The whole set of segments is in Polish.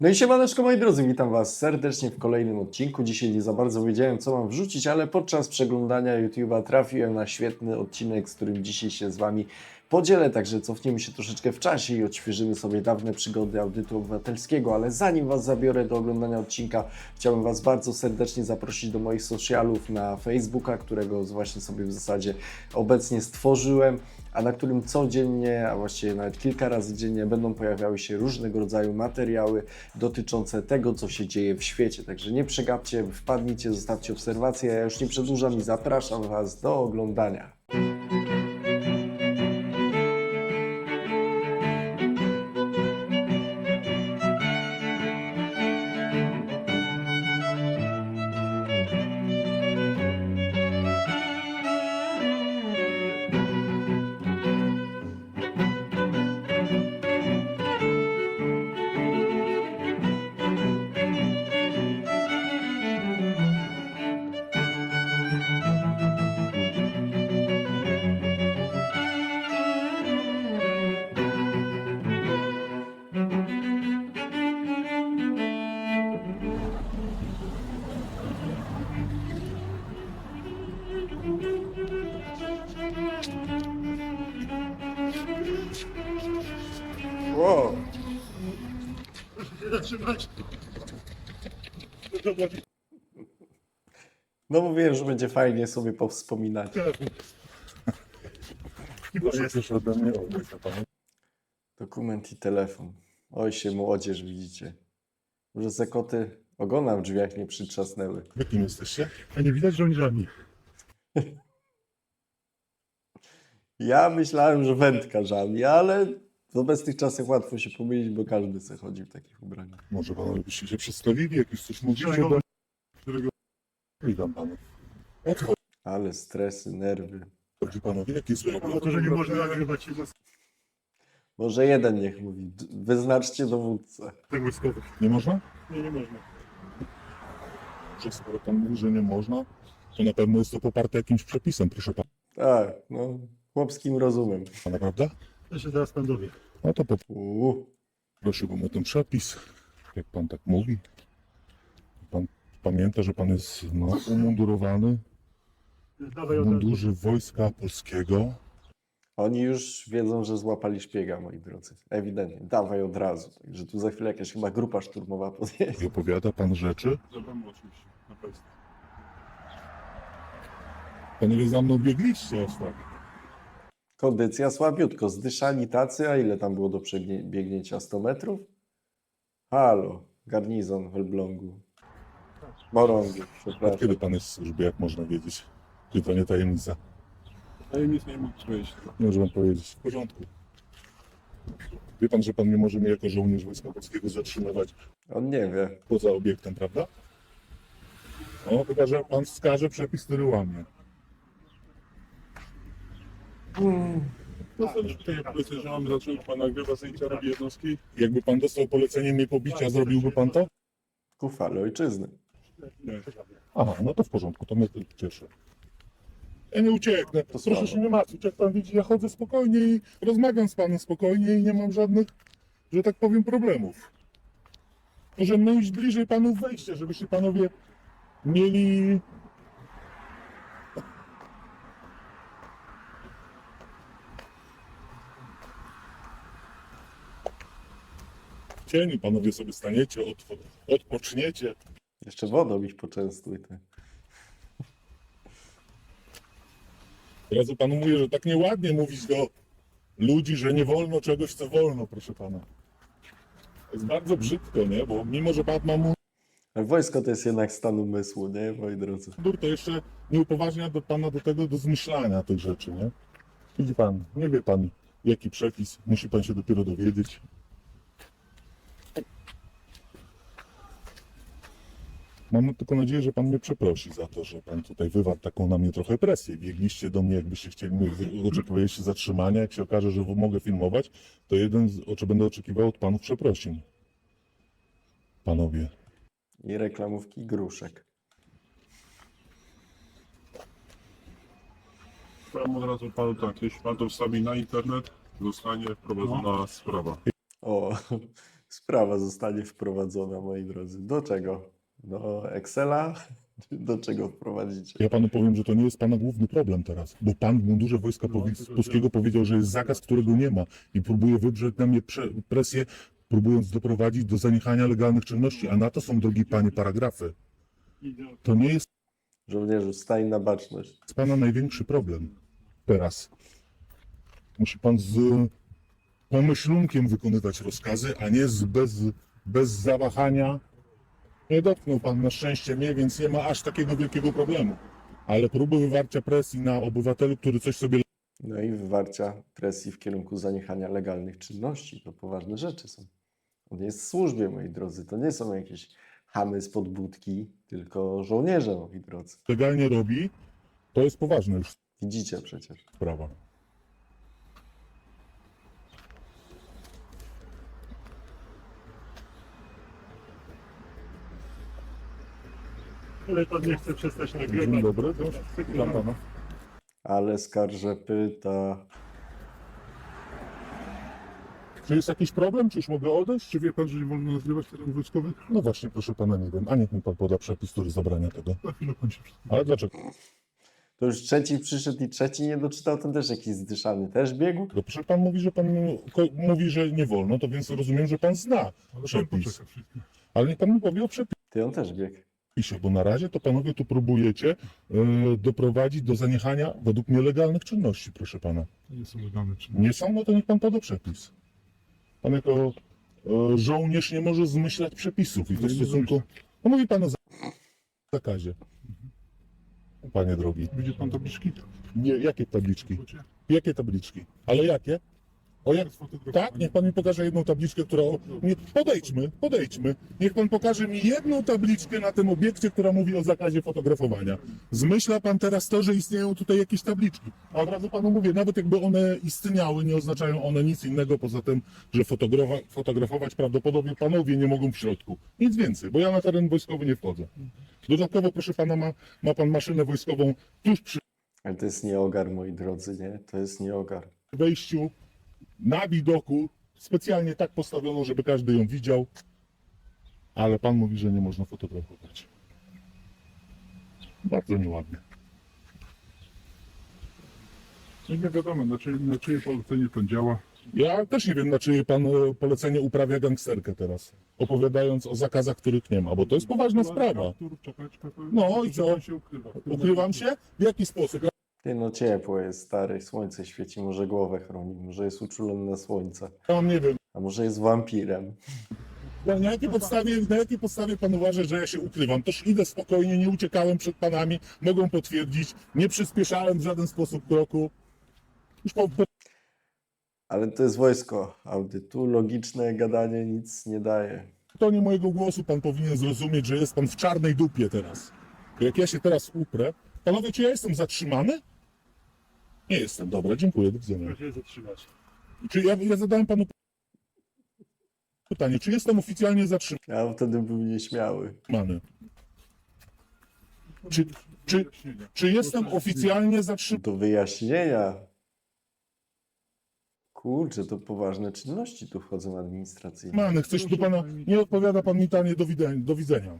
No i siemaneczko moi drodzy, witam Was serdecznie w kolejnym odcinku. Dzisiaj nie za bardzo wiedziałem co mam wrzucić, ale podczas przeglądania YouTube'a trafiłem na świetny odcinek, z którym dzisiaj się z Wami podzielę. Także cofniemy się troszeczkę w czasie i odświeżymy sobie dawne przygody audytu obywatelskiego. Ale zanim Was zabiorę do oglądania odcinka, chciałbym Was bardzo serdecznie zaprosić do moich socialów na Facebooka, którego właśnie sobie w zasadzie obecnie stworzyłem a na którym codziennie, a właściwie nawet kilka razy dziennie będą pojawiały się różnego rodzaju materiały dotyczące tego, co się dzieje w świecie. Także nie przegapcie, wpadnijcie, zostawcie obserwacje. Ja już nie przedłużam i zapraszam Was do oglądania. Zatrzymać. No mówiłem, że będzie fajnie sobie powspominać. Proszę też ode mnie oddać panu. Dokument i telefon. Oj się młodzież widzicie. Może se koty ogona w drzwiach nie przytrzasnęły. Jakim jesteście? A nie widać żołnierzami. Ja myślałem, że wędka żali, ale w obecnych czasach łatwo się pomylić, bo każdy se chodzi w takich ubraniach. Może panowie byście się przedstawili, jak już coś mówicie do którego... Witam panów. O co Ale stresy, nerwy. chodzi panowie? Jakie jest O to, że nie można nagrywać Może jeden niech mówi. D- Wyznaczcie dowódcę. tak wojskowych. Nie można? Nie, nie można. Że skoro pan mówi, że nie można, to na pewno jest to poparte jakimś przepisem, proszę pana. Tak, no, chłopskim rozumem. Pana, prawda? To się zaraz pan dowie. No to Uuu, poprosiłbym o ten przepis. Jak pan tak mówi. Pan pamięta, że pan jest no, umundurowany Dawaj w od razu. mundurze Wojska Polskiego. oni już wiedzą, że złapali szpiega, moi drodzy. Ewidentnie. Dawaj od razu. Także tu za chwilę jakaś chyba grupa szturmowa podjedzie. I opowiada pan rzeczy. Zabawmy oczywiście. Na pewno. Panowie za mną biegliście aż tak. Kondycja słabiutko. Zdyszani tacy, a ile tam było do przebiegnięcia? 100 metrów? Halo, garnizon w Elblągu. Morągi, Od przepraszam. kiedy pan jest w służbie, jak można wiedzieć? Czy to nie tajemnica? Tajemnic nie mógł powiedzieć. Nie może pan powiedzieć. W porządku. Wie pan, że pan nie może mnie jako żołnierz Wojska Polskiego zatrzymywać On nie wie. poza obiektem, prawda? No, chyba, że pan wskaże przepis, który łamie. No to już tutaj powiedzmy, że mamy zacząć pan nagrywa zdjęcia robi jednostki. Jakby pan dostał polecenie mnie pobicia, zrobiłby pan to? Ku chwale ojczyzny. Nie. Aha, no to w porządku, to mnie to cieszy. Ja nie ucieknę. Proszę słabo. się nie martwić. Jak pan widzi, ja chodzę spokojnie i rozmawiam z panem spokojnie i nie mam żadnych, że tak powiem, problemów. Możemy iść bliżej panów wejścia, żebyście panowie mieli. Cieniu panowie sobie staniecie, odpo- odpoczniecie. Jeszcze wodą ich poczęstuj. Ty. Od razu panu mówię, że tak nieładnie mówić do ludzi, że nie wolno czegoś, co wolno, proszę pana. To jest bardzo brzydko, nie? Bo mimo, że pan ma Ale wojsko to jest jednak stan umysłu, nie, moi drodzy? mundur, to jeszcze nie upoważnia do pana do tego, do zmyślania tych rzeczy, nie? Widzi pan, nie wie pan, jaki przepis, musi pan się dopiero dowiedzieć. Mam tylko nadzieję, że pan mnie przeprosi za to, że pan tutaj wywarł taką na mnie trochę presję. Biegliście do mnie, jakbyście chcieli, oczekiwaliście zatrzymania. Jak się okaże, że mogę filmować, to jeden z oczy będę oczekiwał od panów przeprosin. Panowie. I reklamówki gruszek. Powiem od razu panu tak, jeśli pan to wstawi na internet, zostanie wprowadzona sprawa. O, sprawa zostanie wprowadzona, moi drodzy. Do czego? Do Excela? Do czego wprowadzicie? Ja panu powiem, że to nie jest pana główny problem teraz, bo pan w mundurze Wojska Powi- Polskiego powiedział, że jest zakaz, którego nie ma i próbuje wywrzeć na mnie prze- presję, próbując doprowadzić do zaniechania legalnych czynności, a na to są, drogi panie, paragrafy. To nie jest Żołnierzu, stań na baczność. pana największy problem teraz. Musi pan z pomyślunkiem wykonywać rozkazy, a nie z bez, bez zawahania. Nie dotknął pan na szczęście mnie, więc nie ma aż takiego wielkiego problemu. Ale próby wywarcia presji na obywatelu, który coś sobie No i wywarcia presji w kierunku zaniechania legalnych czynności. To poważne rzeczy są. On jest w służbie, moi drodzy. To nie są jakieś chamy z budki, tylko żołnierze, moi drodzy. legalnie robi, to jest poważna już Widzicie przecież. sprawa. Ale pan nie chce przestać Dzień nagrywać. dobry, to witam pana. Ale skarże pyta. Czy jest jakiś problem? Czy już mogę odejść? Czy wie pan, że nie wolno nagrywać terenów wojskowych? No właśnie, proszę pana, nie wiem. A niech mi pan poda przepis, który zabrania tego. Na chwilę pan się wszystko. Ale dlaczego? To już trzeci przyszedł i trzeci nie doczytał, ten też jakiś zdyszany. Też biegł? No proszę pan mówi, że pan ko- mówi, że nie wolno, to więc rozumiem, że pan zna Ale pan przepis. poczeka chwilkę. Ale niech pan mi powie o Ty, on też biegł. Przepisie, bo na razie to panowie tu próbujecie e, doprowadzić do zaniechania według mnie legalnych czynności, proszę pana. To nie są legalne czyny. Nie są, no to niech pan poda przepis. Pan jako e, żołnierz nie może zmyślać przepisów i to w nie stosunku... No mówi pan o za- zakazie. Panie drogi. Widzi pan tabliczki? Nie, jakie tabliczki? Jakie tabliczki? Ale jakie? O jak? Tak, niech pan mi pokaże jedną tabliczkę, która. Nie, podejdźmy, podejdźmy. Niech pan pokaże mi jedną tabliczkę na tym obiekcie, która mówi o zakazie fotografowania. Zmyśla pan teraz to, że istnieją tutaj jakieś tabliczki. A od razu panu mówię, nawet jakby one istniały, nie oznaczają one nic innego poza tym, że fotografa- fotografować prawdopodobnie panowie nie mogą w środku. Nic więcej, bo ja na teren wojskowy nie wchodzę. Dodatkowo, proszę pana, ma, ma pan maszynę wojskową tuż przy Ale to jest nieogar, moi drodzy, nie? To jest nieogar. wejściu na widoku, specjalnie tak postawiono, żeby każdy ją widział, ale pan mówi, że nie można fotografować. Bardzo nieładnie. No nie wiadomo, na czyje, na czyje polecenie pan działa. Ja też nie wiem, na czyje pan e, polecenie uprawia gangsterkę teraz, opowiadając o zakazach, których nie ma, bo to jest poważna sprawa. No i co? pan się ukrywa. Ukrywam się? W jaki sposób? Ty, no ciepło jest, stary, słońce świeci, może głowę chroni, może jest uczulony na słońce, Ja mam nie wiem. a może jest wampirem. Na na jakiej, podstawie, na jakiej podstawie pan uważa, że ja się ukrywam? Toż idę spokojnie, nie uciekałem przed panami, mogą potwierdzić, nie przyspieszałem w żaden sposób kroku. Już po, po, Ale to jest wojsko, audytu, logiczne gadanie nic nie daje. tonie mojego głosu pan powinien zrozumieć, że jest pan w czarnej dupie teraz. Jak ja się teraz uprę, panowie, czy ja jestem zatrzymany? Nie jestem, dobra, dziękuję, do widzenia. Proszę się zatrzymać. Czy ja, ja zadałem panu pytanie, czy jestem oficjalnie Ja wtedy był nieśmiały. zatrzymany? Czy, czy, Wyjaśnienia. czy jestem oficjalnie zatrzymany? Do wyjaśnienia. Kurczę, to poważne czynności tu wchodzą administracyjne. Mamy, chcesz do pana, nie odpowiada pan mi tanie do, widzenia, do widzenia.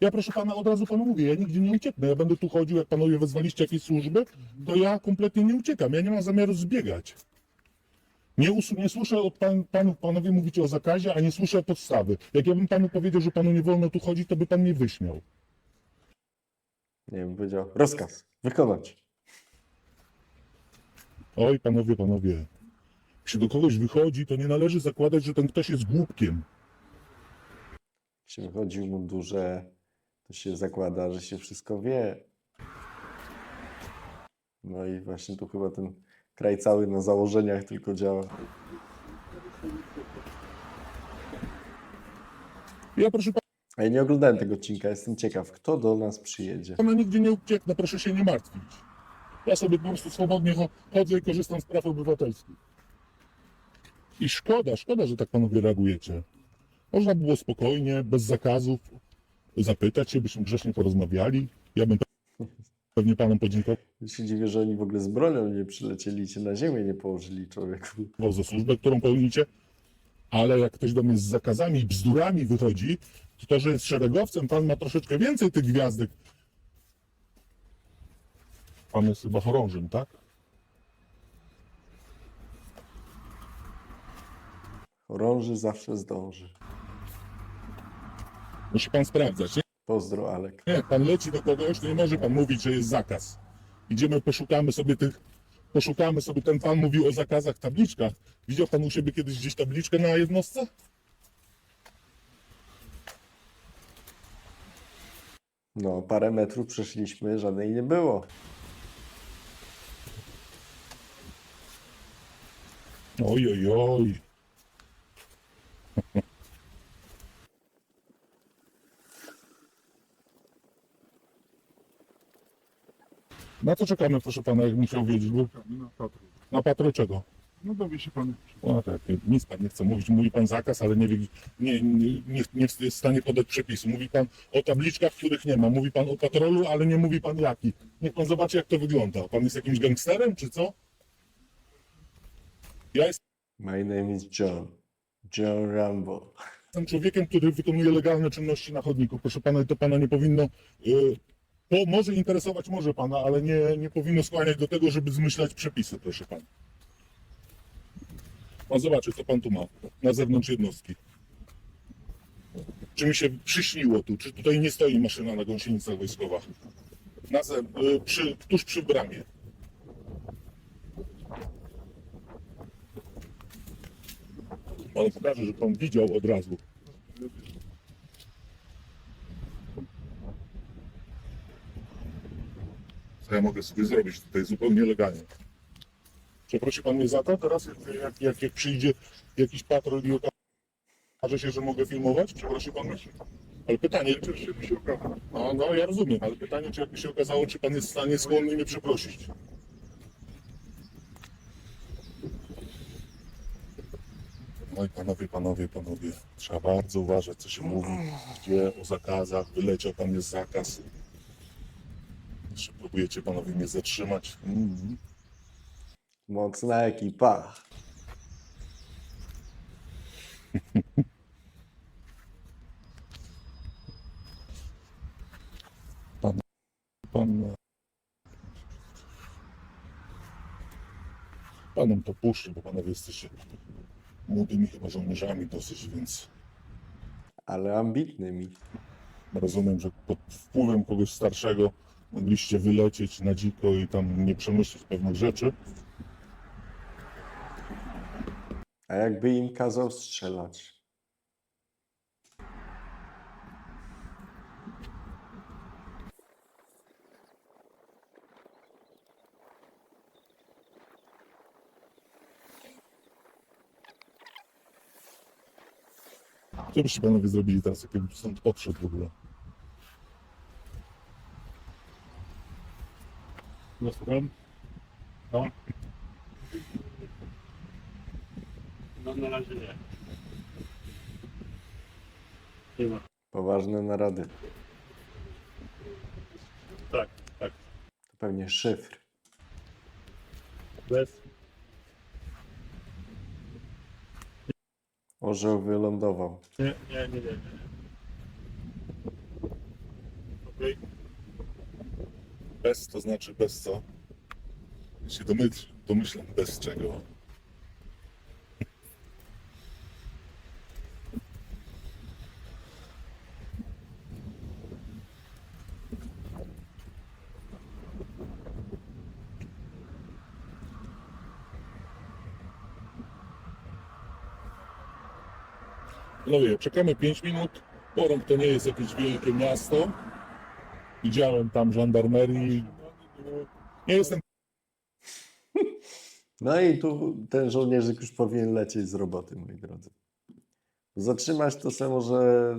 Ja proszę pana, od razu panu mówię, ja nigdzie nie ucieknę, ja będę tu chodził, jak panowie wezwaliście jakieś służby, to ja kompletnie nie uciekam, ja nie mam zamiaru zbiegać. Nie, us- nie słyszę od pan, panów, panowie mówicie o zakazie, a nie słyszę podstawy. Jak ja bym panu powiedział, że panu nie wolno tu chodzić, to by pan mnie wyśmiał. Nie wiem, powiedział, rozkaz, wykonać. Oj, panowie, panowie, jak się do kogoś wychodzi, to nie należy zakładać, że ten ktoś jest głupkiem. Jak się wychodzi w mundurze, to się zakłada, że się wszystko wie. No i właśnie tu chyba ten kraj cały na założeniach tylko działa. Ja proszę A ja nie oglądałem tego odcinka, jestem ciekaw, kto do nas przyjedzie. Pana nigdzie nie ucieknę, proszę się nie martwić. Ja sobie po prostu swobodnie cho- chodzę i korzystam z praw obywatelskich. I szkoda, szkoda, że tak panowie reagujecie. Można było spokojnie, bez zakazów, zapytać się, byśmy grzecznie porozmawiali. Ja bym pe- pewnie panom podziękował Ja się dziwię, że oni w ogóle z bronią nie przylecieli i cię na ziemię nie położyli, człowieku. za służbę, którą pełnicie. Ale jak ktoś do mnie z zakazami i bzdurami wychodzi, to to, że jest szeregowcem, pan ma troszeczkę więcej tych gwiazdek. Pan jest chyba chorążym, tak? Chorąży zawsze zdąży. Musi pan sprawdzać. Nie? Pozdro, Alek. Nie, jak pan leci do kogoś, to nie może pan mówić, że jest zakaz. Idziemy, poszukamy sobie tych, poszukamy sobie, ten pan mówił o zakazach, tabliczkach. Widział pan u siebie kiedyś gdzieś tabliczkę na jednostce? No, parę metrów przeszliśmy, żadnej nie było. Oj, oj, oj. Na co czekamy, proszę pana, jak musiał wiedzieć? Bo Na patrol. na patrol czego? No dowie się pan. O, tak, nic pan nie chce mówić. Mówi pan zakaz, ale nie, wie, nie, nie, nie, nie jest w stanie podać przepisu. Mówi pan o tabliczkach, których nie ma. Mówi pan o patrolu, ale nie mówi pan jaki. Niech pan zobaczy, jak to wygląda. Pan jest jakimś gangsterem, czy co? Ja My name is John. John Rambo. jestem człowiekiem, który wykonuje legalne czynności na chodniku. Proszę pana, to pana nie powinno. y, To może interesować może pana, ale nie, nie powinno skłaniać do tego, żeby zmyślać przepisy, proszę pana. Pan zobaczy, co pan tu ma na zewnątrz jednostki. Czy mi się przyśniło tu? Czy tutaj nie stoi maszyna na gąsienicach wojskowa? Na ze, y, przy, tuż przy bramie. Pan pokaże, że pan widział od razu. Co ja mogę sobie zrobić tutaj zupełnie legalnie? Przeprosi pan mnie za to teraz, jak, jak, jak, jak przyjdzie jakiś patrol i okaże się, że mogę filmować? Przeprosi pan mnie? Ale pytanie, czy się się okaże? no, no ja rozumiem, ale pytanie, czy jakby się okazało, czy pan jest w stanie skłonny mnie przeprosić? Oj, panowie, panowie, panowie, trzeba bardzo uważać, co się mówi, gdzie o zakazach, wyleciał tam jest zakaz. Jeszcze próbujecie panowie mnie zatrzymać. Mhm. Mocna ekipa. Pan... e, Panom to puszczę, bo panowie jesteście młodymi chyba żołnierzami dosyć, więc Ale ambitnymi. rozumiem, że pod wpływem kogoś starszego mogliście wylecieć na dziko i tam nie przemyśleć pewnych rzeczy. A jakby im kazał strzelać? Co byście panowie zrobili teraz, jakbym stąd odszedł w ogóle? No słucham? No. No na razie nie. Nie ma. Poważne narady. Tak, tak. To pewnie szyfr. Bez. Orzeł wylądował. Nie, nie, nie, nie. nie. Bez to znaczy bez co? Się domyśl, domyślam bez czego. No wie, czekamy 5 minut. Porąb to nie jest jakieś wielkie miasto. Widziałem tam żandarmerii. Nie jestem No i tu ten żołnierzyk już powinien lecieć z roboty, moi drodzy. Zatrzymać to se może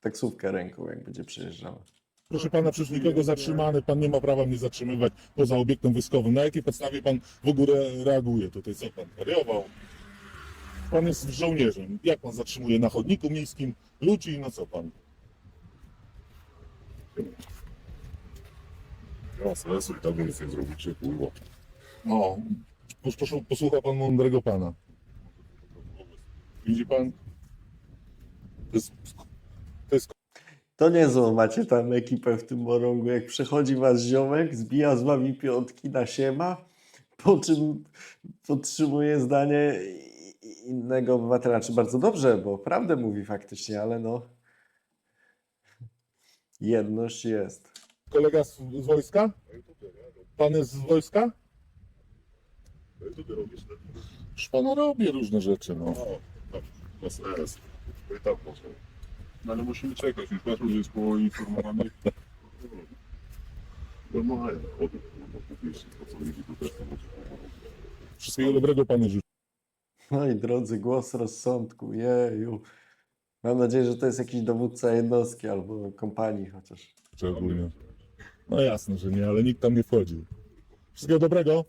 taksówkę ręką, jak będzie przejeżdżała. Proszę pana, przecież nikogo zatrzymany, pan nie ma prawa mnie zatrzymywać poza obiektem wojskowym. Na jakiej podstawie pan w ogóle reaguje tutaj? Co pan wariował? Pan jest żołnierzem. Jak pan zatrzymuje na chodniku miejskim ludzi? No co pan? Ja sensu i tak nic nie zrobicie, kurwa. No, pos- pos- posłucha pan mądrego pana. Widzi pan? To jest, to jest To macie tam ekipę w tym morągu. Jak przechodzi was ziomek, zbija z wami piątki na siema, po czym podtrzymuje zdanie innego obywatela. Czy bardzo dobrze, bo prawdę mówi faktycznie, ale no. Jedność jest. kolega z, z wojska? Pan jest z wojska? Co ty robisz? Już pana robi różne rzeczy, no. O, bez S. I tak można. No ale musimy czekać, już patrol jest poinformowany. Normalnie. O tym, wiesz, o co chodzi tutaj. Wszystkiego dobrego panu życzę. No i drodzy, głos rozsądku. Jeju. Mam nadzieję, że to jest jakiś dowódca jednostki albo kompanii chociaż. ogólnie. No jasne, że nie, ale nikt tam nie wchodził. Wszystkiego dobrego.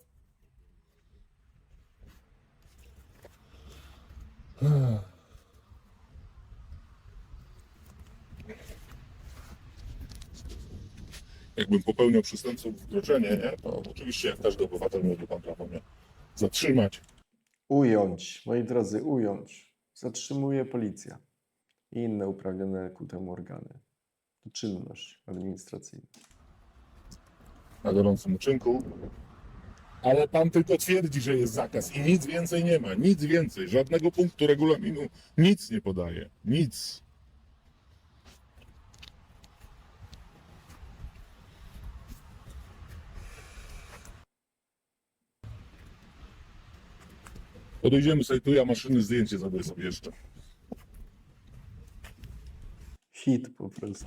Jakbym popełniał przestępstwo wkroczenie, nie? to oczywiście jak każdy obywatel miałby pan prawo mnie zatrzymać. Ująć, moi drodzy, ująć. Zatrzymuje policja i inne uprawnione ku temu organy. To czynność administracyjna. na gorącym uczynku. Ale pan tylko twierdzi, że jest zakaz i nic więcej nie ma, nic więcej, żadnego punktu regulaminu, nic nie podaje, nic. Podejdziemy sobie tu, ja maszyny zdjęcie zrobię sobie jeszcze. Hit po prostu.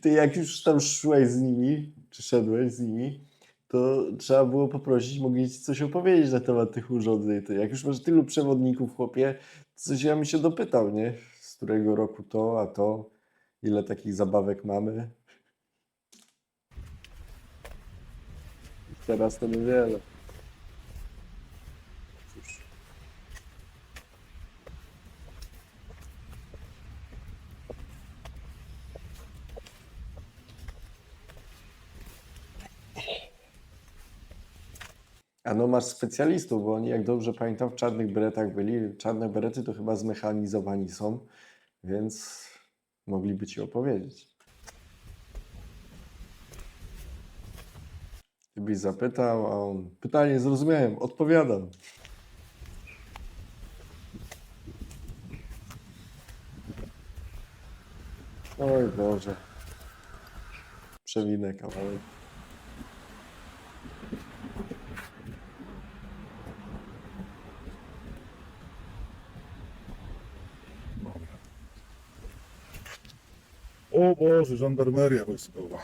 Ty jak już tam szłeś z nimi, czy szedłeś z nimi, to trzeba było poprosić, mogli ci coś opowiedzieć na temat tych urządzeń. Ty, jak już masz tylu przewodników, chłopie, to coś ja bym się dopytał, nie? Z którego roku to, a to, ile takich zabawek mamy. Teraz to niewiele. A no masz specjalistów, bo oni, jak dobrze pamiętam, w czarnych beretach byli. Czarne berety to chyba zmechanizowani są, więc mogliby ci opowiedzieć. Gdybyś zapytał, a on pytanie zrozumiałem, odpowiadam. Oj Boże. Przewinę kawałek. O Boże, żandarmeria wojskowa.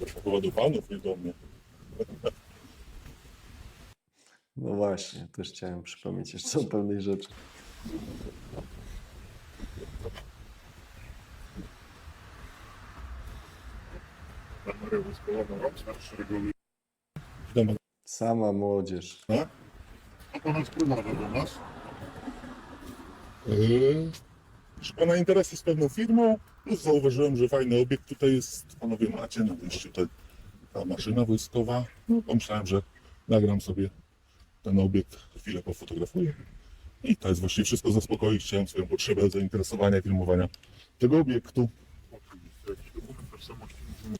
To chyba do panów, nie do mnie. No właśnie, też chciałem przypomnieć jeszcze o pewnej rzeczy. Wojskową, rok szeregowy. Dama. Sama młodzież. A pana sprowadza do nas? Yy, pana interesy z pewną firmą, plus zauważyłem, że fajny obiekt tutaj jest, panowie macie, to jeszcze tutaj ta maszyna wojskowa. No, pomyślałem, że nagram sobie ten obiekt, chwilę pofotografuję. I to jest właściwie wszystko zaspokoić. Chciałem swoją potrzebę zainteresowania, filmowania tego obiektu. Oczywiście, jakiś dokument tożsamości musimy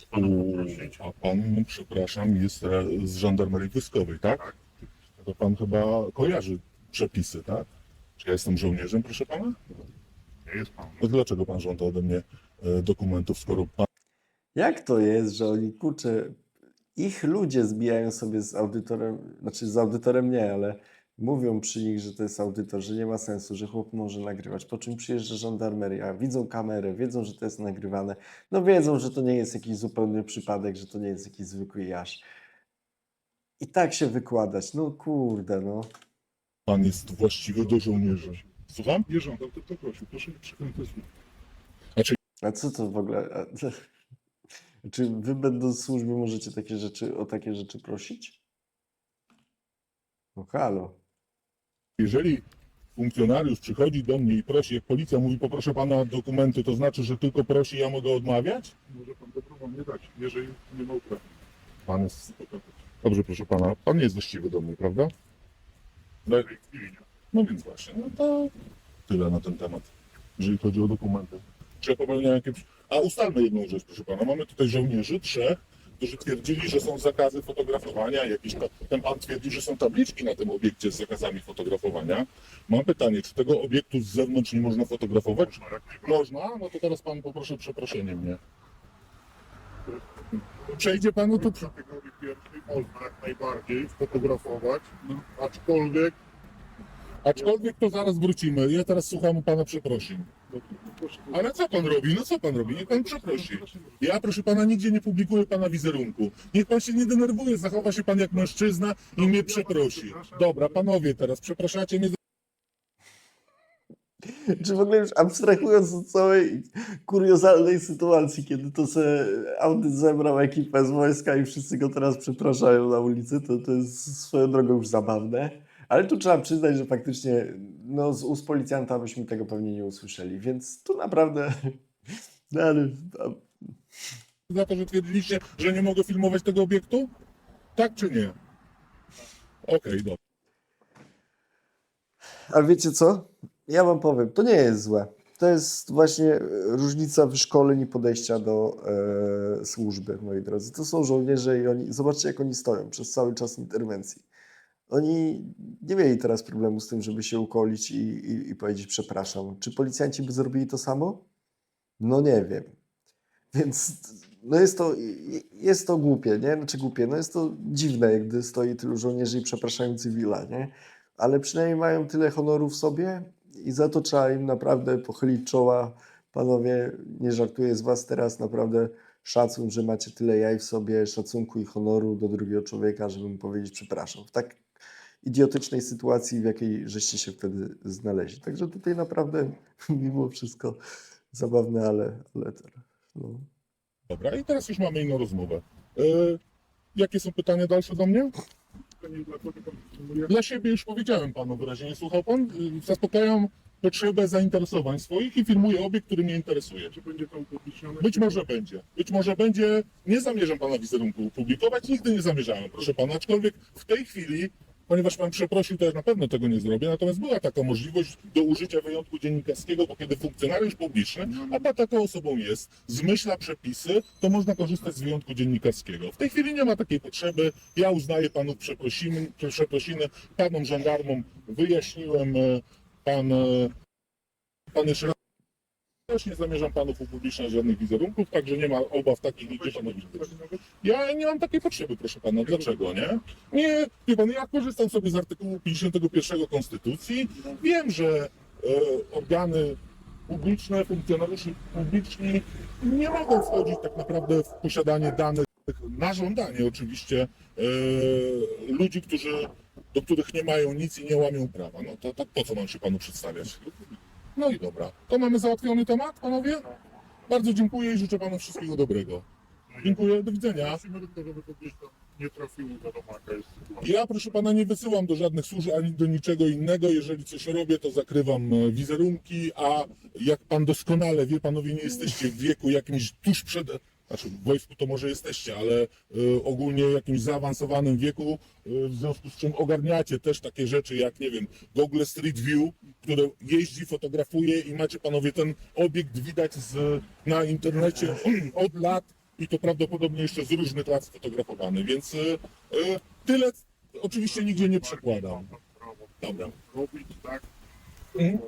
z pana poprosić. A pan, przepraszam, jest z żandarmerii wojskowej, tak? To pan chyba kojarzy przepisy, tak? Czy ja jestem żołnierzem, proszę pana? Nie jest pan. No dlaczego pan żąda ode mnie e, dokumentów, skoro pan Jak to jest, że oni kurczę, ich ludzie zbijają sobie z audytorem, znaczy z audytorem nie, ale mówią przy nich, że to jest audytor, że nie ma sensu, że chłop może nagrywać, po czym przyjeżdża żandarmeria, widzą kamerę, wiedzą, że to jest nagrywane, no wiedzą, że to nie jest jakiś zupełny przypadek, że to nie jest jakiś zwykły jaś. I tak się wykładać, no kurde, no. pan jest właściwy do żołnierza? Słucham? Nie żądam, to prosił, proszę nie przekręcać. A co to w ogóle? Czy wy będąc w służbie możecie takie rzeczy, o takie rzeczy prosić? No halo. Jeżeli funkcjonariusz przychodzi do mnie i prosi, jak policja mówi, poproszę pana dokumenty, to znaczy, że tylko prosi, ja mogę odmawiać? Może pan dobrowolnie dać, jeżeli nie ma uprawnień. Pan jest... Dobrze, proszę pana, pan nie jest właściwy do mnie, prawda? No, nie. no więc właśnie, no to tyle na ten temat, jeżeli chodzi o dokumenty. Czy ja popełniałem jakieś... A ustalmy jedną rzecz, proszę pana. Mamy tutaj żołnierzy, trzech, którzy twierdzili, że są zakazy fotografowania. Jakiś ten pan twierdził, że są tabliczki na tym obiekcie z zakazami fotografowania. Mam pytanie, czy tego obiektu z zewnątrz nie można fotografować? Można? No to teraz pan poproszę przeproszenie mnie. Przejdzie panu tu... W kategorii pierwszej można jak najbardziej fotografować, no, aczkolwiek Aczkolwiek to zaraz wrócimy. Ja teraz słucham pana przeprosin. Ale co pan robi? No co pan robi? Niech pan przeprosi. Ja, proszę pana, nigdzie nie publikuję pana wizerunku. Niech pan się nie denerwuje, zachowa się pan jak mężczyzna i mnie przeprosi. Dobra, panowie, teraz przepraszacie mnie. Czy w ogóle już abstrahując od całej kuriozalnej sytuacji, kiedy to se audyt zebrał ekipę z wojska i wszyscy go teraz przepraszają na ulicy, to to jest swoją drogą już zabawne. Ale tu trzeba przyznać, że faktycznie no, z ust policjanta byśmy tego pewnie nie usłyszeli, więc tu naprawdę... No ale a- Za to, że twierdziliście, że nie mogę filmować tego obiektu? Tak czy nie? Okej, dobra. Ale wiecie co? Ja wam powiem, to nie jest złe. To jest właśnie e, różnica wyszkoleń i podejścia do e, służby, moi drodzy. To są żołnierze i oni, zobaczcie jak oni stoją przez cały czas interwencji. Oni nie mieli teraz problemu z tym, żeby się ukolić i, i, i powiedzieć przepraszam. Czy policjanci by zrobili to samo? No nie wiem. Więc no jest to, jest to głupie, nie? Znaczy głupie, no jest to dziwne, gdy stoi tylu żołnierzy i przepraszają cywila, nie? ale przynajmniej mają tyle honoru w sobie i za to trzeba im naprawdę pochylić czoła. Panowie, nie żartuję z was teraz, naprawdę szacun, że macie tyle jaj w sobie, szacunku i honoru do drugiego człowieka, żeby mu powiedzieć przepraszam. W tak idiotycznej sytuacji, w jakiej żeście się wtedy znaleźli. Także tutaj naprawdę mimo wszystko zabawne, ale, ale teraz, no. Dobra, i teraz już mamy inną rozmowę. E, jakie są pytania dalsze do mnie? Dla siebie już powiedziałem panu wyraźnie, nie słuchał pan? Y, Zaspokajam potrzebę zainteresowań swoich i filmuję obiekt, który mnie interesuje. Czy będzie to upublicznione? Być może będzie. Być może będzie. Nie zamierzam pana wizerunku publikować, nigdy nie zamierzałem, proszę pana. Aczkolwiek w tej chwili, ponieważ pan przeprosił, to ja na pewno tego nie zrobię. Natomiast była taka możliwość do użycia wyjątku dziennikarskiego, bo kiedy funkcjonariusz publiczny, a pan taką osobą jest, zmyśla przepisy, to można korzystać z wyjątku dziennikarskiego. W tej chwili nie ma takiej potrzeby. Ja uznaję panów przeprosiny, przeprosiny panom żandarmom wyjaśniłem, e, pan, e, pan jeszcze raz też nie zamierzam panów upubliczniać żadnych wizerunków, także nie ma obaw takich, nigdzie panowie. Ja nie mam takiej potrzeby, proszę pana. Dlaczego, nie? Nie, wie pan, ja korzystam sobie z artykułu 51 Konstytucji. Wiem, że e, organy publiczne, funkcjonariusze publiczni nie mogą wchodzić tak naprawdę w posiadanie danych na żądanie oczywiście e, ludzi, którzy, do których nie mają nic i nie łamią prawa. No to, to po co mam się panu przedstawiać? No i dobra. To mamy załatwiony temat, panowie? Bardzo dziękuję i życzę panu wszystkiego dobrego. Dziękuję, do widzenia. Prosimy tylko, żeby to gdzieś tam nie trafiło, wiadomo jaka jest sytuacja. Ja, proszę pana, nie wysyłam do żadnych służb ani do niczego innego. Jeżeli coś robię, to zakrywam e, wizerunki, a jak pan doskonale wie, panowie nie jesteście w wieku jakimś tuż przed. Znaczy, w wojsku to może jesteście, ale e, ogólnie jakimś zaawansowanym wieku, e, w związku z czym ogarniacie też takie rzeczy jak, nie wiem, Google Street View, które jeździ, fotografuje i macie panowie ten obiekt widać z, na internecie od lat i to prawdopodobnie jeszcze z różnych lat sfotografowany, więc e, tyle oczywiście nigdzie nie przekładam. Dobra, robić, tak? Mhm.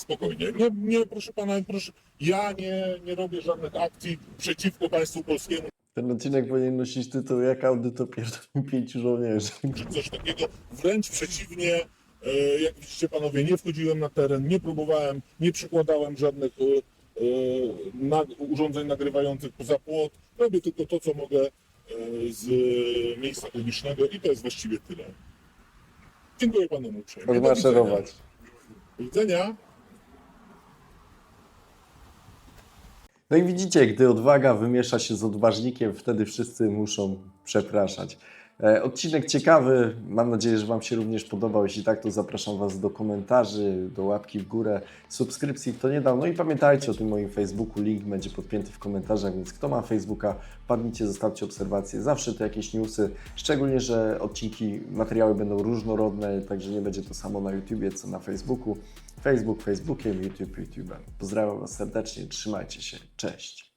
Spokojnie. Nie, nie proszę pana, proszę, ja nie, nie robię żadnych akcji przeciwko państwu polskiemu Ten odcinek powinien nosić tytuł Jak audyt opierdolił pięciu żołnierzy. czy coś takiego. Wręcz przeciwnie, e, jak widzicie panowie, nie wchodziłem na teren, nie próbowałem, nie przykładałem żadnych e, e, urządzeń nagrywających poza płot. Robię tylko to, co mogę z miejsca publicznego i to jest właściwie tyle. Dziękuję panu uprzejmie. Do Odmaszerować. Do widzenia. No i widzicie, gdy odwaga wymiesza się z odważnikiem, wtedy wszyscy muszą przepraszać. E, Odcinek ciekawy, mam nadzieję, że Wam się również podobał. Jeśli tak, to zapraszam Was do komentarzy, do łapki w górę, subskrypcji, kto nie dał. No i pamiętajcie o tym moim Facebooku, link będzie podpięty w komentarzach, więc kto ma Facebooka, padnijcie, zostawcie obserwacje. Zawsze to jakieś newsy, szczególnie, że odcinki, materiały będą różnorodne, także nie będzie to samo na YouTubie, co na Facebooku. Facebook Facebookiem, YouTube YouTube'em. Pozdrawiam Was serdecznie, trzymajcie się, cześć.